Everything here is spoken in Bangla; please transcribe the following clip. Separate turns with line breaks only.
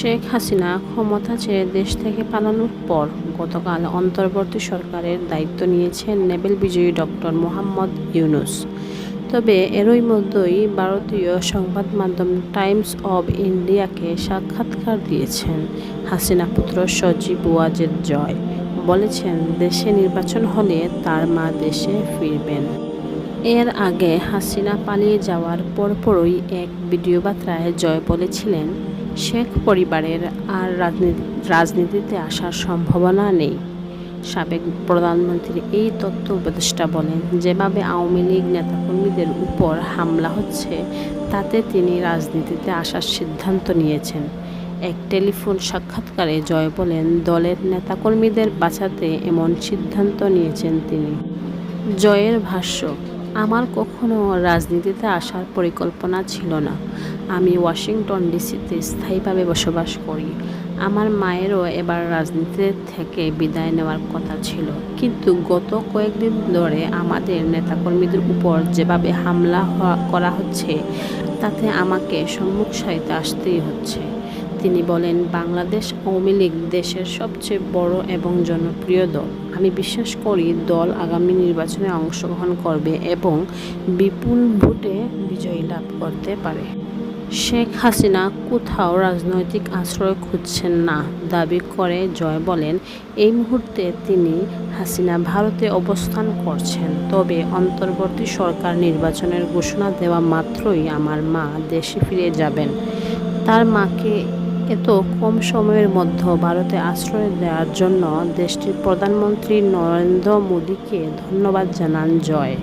শেখ হাসিনা ক্ষমতা ছেড়ে দেশ থেকে পালানোর পর গতকাল অন্তর্বর্তী সরকারের দায়িত্ব নিয়েছেন নেবেল বিজয়ী ডক্টর মোহাম্মদ ইউনুস। তবে এরই মধ্যেই ভারতীয় সংবাদ মাধ্যম টাইমস অব ইন্ডিয়াকে সাক্ষাৎকার দিয়েছেন হাসিনা পুত্র সজীব ওয়াজেদ জয়। বলেছেন, দেশে নির্বাচন হলে তার মা দেশে ফিরবেন। এর আগে হাসিনা পালিয়ে যাওয়ার পরপরই এক ভিডিও বার্তায় জয় বলেছিলেন শেখ পরিবারের আর রাজনীতি, রাজনীতিতে আসার সম্ভাবনা নেই। সাবেক প্রধানমন্ত্রী এই তথ্য উপদেষ্টা বলেন, যেভাবে আওয়ামী লীগ নেতাকর্মীদের উপর হামলা হচ্ছে, তাতে তিনি রাজনীতিতে আসার সিদ্ধান্ত নিয়েছেন। এক টেলিফোন সাক্ষাৎকারে জয় বলেন, দলের নেতাকর্মীদের বাঁচাতে এমন সিদ্ধান্ত নিয়েছেন তিনি। জয়ের ভাষ্য আমার কখনো রাজনীতিতে আসার পরিকল্পনা ছিল না। আমি ওয়াশিংটন ডিসিতে স্থায়ীভাবে বসবাস করি। আমার মায়েরও এবার রাজনীতি থেকে বিদায় নেওয়ার কথা ছিল। কিন্তু গত কয়েকদিন ধরে আমাদের নেতাকর্মীদের উপর যেভাবে হামলা করা হচ্ছে, তাতে আমাকে সম্মুখ সারিতে আসতেই হচ্ছে। তিনি বলেন, বাংলাদেশ আওয়ামী লীগ দেশের সবচেয়ে বড় এবং জনপ্রিয় দল। আমি বিশ্বাস করি দল আগামী নির্বাচনে অংশগ্রহণ করবে এবং বিপুল ভোটে বিজয়ী লাভ করতে পারে। শেখ হাসিনা কোথাও রাজনৈতিক আশ্রয় খুঁজছেন না। দাবি করে জয় বলেন, এই মুহূর্তে তিনি হাসিনা ভারতে অবস্থান করছেন। তবে অন্তর্বর্তী সরকার নির্বাচনের ঘোষণা দেওয়া মাত্রই আমার মা দেশে ফিরে যাবেন। তার মাকে এত কম সময়ের মধ্যে ভারতে আশ্রয় দেওয়ার জন্য দেশটির প্রধানমন্ত্রী নরেন্দ্র মোদীকে ধন্যবাদ জানান জয়।